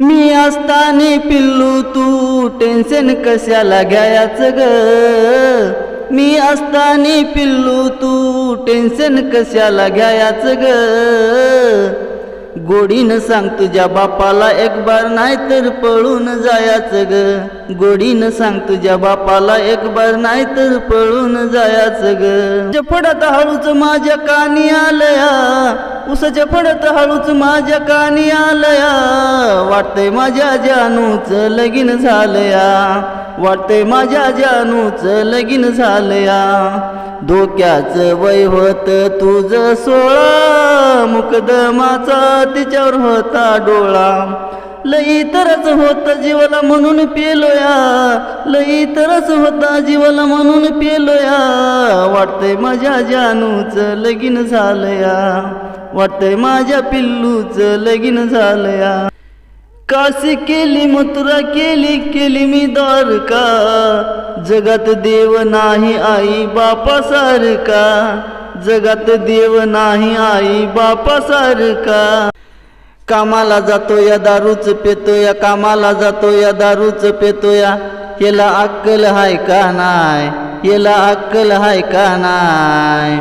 मी असताना पिल्लू तू टेन्शन कशाला घ्यायचं ग? मी असताना पिल्लू तू टेन्शन कशाला घ्यायचं ग? गोडीनं सांग तुझ्या बापाला एक बार नाही तर पळून जायचं ग. गोडीनं सांग तुझ्या बापाला एक बार नाही तर पळून जायचं ग. फडत हळूच माझ्या कानी आलया उसाच्या फडत हळूच माझ्या कानी आलया. वाटतंय माझ्या जानूच लगीन झालया वाटतंय माझ्या जानूच लगीन झालया. धोक्याचं वय होत तुझ सोळा मुकदमाचा तिच्यावर होता डोळा. लई तरच होता जीवाला म्हणून पेलोया. लई तरच होता जीवाला म्हणून पेलोया. वाटतंय माझ्या जानूच लगीन झालया. वाटतंय माझ्या पिल्लूच लगीन झालया. काशी केली मथुरा केली केली मी द्वारका. जगात देव नाही आई बापा सारका जगात देव नाही आई बापा सारका कामाला जातो या दारूच पेतो या कामाला जातो या दारूच पेतो या याला अक्कल हाय का नाय? याला अक्कल हाय का नाय?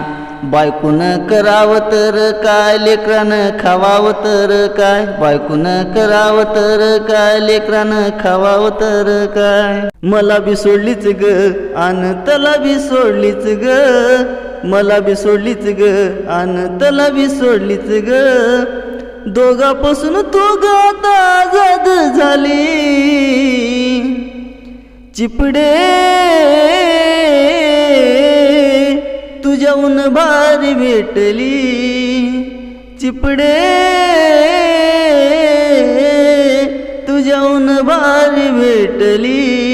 बायकून करावं तर काय? लेकरानं खावावं तर काय? बायकून करावं तर काय? लेकरानं खावावं तर काय? मला बी सोडलीच ग आन त्याला बी सोडलीच ग. मला बी सोडलीच ग आन तला बी सोडलीच ग. दोघापासून तू गाता आजाद झाली. चिपडे तुझ्याहून भारी भेटली. चिपडे तुझ्याहून भारी भेटली.